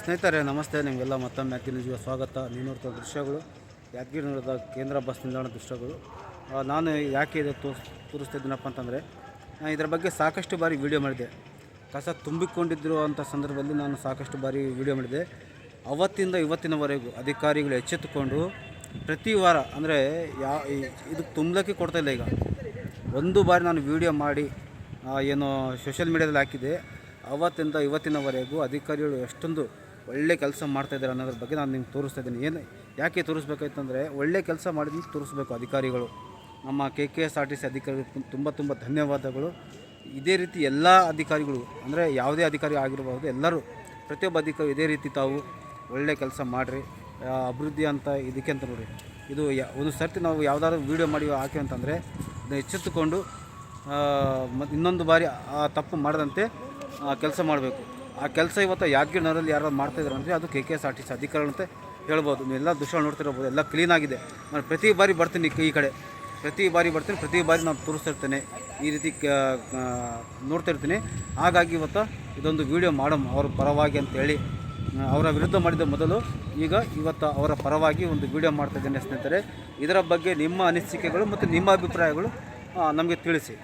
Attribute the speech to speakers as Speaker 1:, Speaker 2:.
Speaker 1: ಸ್ನೇಹಿತರೆ, ನಮಸ್ತೆ. ನಿಮಗೆಲ್ಲ ಮತ್ತೊಮ್ಮೆ ಯಾದಗಿರಿ ನ್ಯೂಸ್ಗೆ ಸ್ವಾಗತ. ನೀವು ನೋಡ್ತಾ ದೃಶ್ಯಗಳು, ಯಾದಗಿರಿ ನಗರದ ಕೇಂದ್ರ ಬಸ್ ನಿಲ್ದಾಣ ದೃಶ್ಯಗಳು. ನಾನು ಯಾಕೆ ಇದು ತೋರಿಸ್ ತೋರಿಸ್ತಿದ್ದೀನಪ್ಪ ಅಂತಂದರೆ ನಾನು ಇದರ ಬಗ್ಗೆ ಸಾಕಷ್ಟು ಬಾರಿ ವೀಡಿಯೋ ಮಾಡಿದೆ ಕಸ ತುಂಬಿಕೊಂಡಿದ್ದಿರುವಂಥ ಸಂದರ್ಭದಲ್ಲಿ ನಾನು ಸಾಕಷ್ಟು ಬಾರಿ ವಿಡಿಯೋ ಮಾಡಿದೆ ಅವತ್ತಿಂದ ಇವತ್ತಿನವರೆಗೂ ಅಧಿಕಾರಿಗಳು ಎಚ್ಚೆತ್ತುಕೊಂಡು ಪ್ರತಿ ವಾರ, ಅಂದರೆ ಯಾ ಇದಕ್ಕೆ ತುಂಬಲಕ್ಕೆ ಕೊಡ್ತಾಯಿಲ್ಲ ಈಗ. ಒಂದು ಬಾರಿ ನಾನು ವೀಡಿಯೋ ಮಾಡಿ ಏನು ಸೋಷಿಯಲ್ ಮೀಡ್ಯಾದಲ್ಲಿ ಹಾಕಿದೆ ಅವತ್ತಿಂದ ಇವತ್ತಿನವರೆಗೂ ಅಧಿಕಾರಿಗಳು ಎಷ್ಟೊಂದು ಒಳ್ಳೆ ಕೆಲಸ ಮಾಡ್ತಾಯಿದ್ದಾರೆ ಅನ್ನೋದ್ರ ಬಗ್ಗೆ ನಾನು ನಿಮ್ಗೆ ತೋರಿಸ್ತಾ ಇದ್ದೀನಿ. ಏನು, ಯಾಕೆ ತೋರಿಸ್ಬೇಕಾಯ್ತಂದರೆ ಒಳ್ಳೆ ಕೆಲಸ ಮಾಡಿದ್ದು ತೋರಿಸ್ಬೇಕು ಅಧಿಕಾರಿಗಳು. ನಮ್ಮ K K S R T C ಅಧಿಕಾರಿಗಳು ತುಂಬ ತುಂಬ ಧನ್ಯವಾದಗಳು. ಇದೇ ರೀತಿ ಎಲ್ಲ ಅಧಿಕಾರಿಗಳು, ಅಂದರೆ ಯಾವುದೇ ಅಧಿಕಾರಿ ಆಗಿರಬಹುದು ಎಲ್ಲರೂ, ಪ್ರತಿಯೊಬ್ಬ ಅಧಿಕಾರಿ ಇದೇ ರೀತಿ ತಾವು ಒಳ್ಳೆ ಕೆಲಸ ಮಾಡಿರಿ. ಅಭಿವೃದ್ಧಿ ಅಂತ ಇದಕ್ಕೆ ಅಂತ ನೋಡಿರಿ ಇದು ಯಾ, ಒಂದು ಸರ್ತಿ ನಾವು ಯಾವುದಾದ್ರು ವೀಡಿಯೋ ಮಾಡಿ ಹಾಕಿ ಅಂತಂದರೆ ಅದನ್ನ ಎಚ್ಚೆತ್ತುಕೊಂಡು ಇನ್ನೊಂದು ಬಾರಿ ಆ ತಪ್ಪು ಮಾಡದಂತೆ ಕೆಲಸ ಮಾಡಬೇಕು. ಆ ಕೆಲಸ ಇವತ್ತು ಯಾದಗಿರಿ ಯಾರಾದ್ರು ಯಾರು ಮಾಡ್ತಾಯಿದ್ರು ಅಂದರೆ ಅದು K K S R T C ಅಧಿಕಾರಿಗಳು ಅಂತ ಹೇಳ್ಬೋದು. ಎಲ್ಲ ದೃಶ್ಯ ನೋಡ್ತಿರ್ಬೋದು ಎಲ್ಲ ಕ್ಲೀನ್ ಆಗಿದೆ. ನಾನು ಪ್ರತಿ ಬಾರಿ ಬರ್ತೀನಿ ಈ ಕಡೆ. ಪ್ರತಿ ಬಾರಿ ಬರ್ತೀನಿ, ಪ್ರತಿ ಬಾರಿ ನಾನು ತೋರಿಸ್ತಿರ್ತೇನೆ. ಈ ರೀತಿ ನೋಡ್ತಿರ್ತೀನಿ. ಹಾಗಾಗಿ ಇವತ್ತು ಇದೊಂದು ವಿಡಿಯೋ ಮಾಡಮ್ ಅವ್ರ ಪರವಾಗಿ ಅಂತೇಳಿ ಅವರ ವಿರುದ್ಧ ಮಾಡಿದ ಮೊದಲು ಈಗ ಇವತ್ತು ಅವರ ಪರವಾಗಿ ಒಂದು ವಿಡಿಯೋ ಮಾಡ್ತಾ ಇದ್ದೇನೆ ಸ್ನೇಹಿತರೆ. ಇದರ ಬಗ್ಗೆ ನಿಮ್ಮ ಅನಿಸಿಕೆಗಳು ಮತ್ತು ನಿಮ್ಮ ಅಭಿಪ್ರಾಯಗಳು ನಮಗೆ ತಿಳಿಸಿ.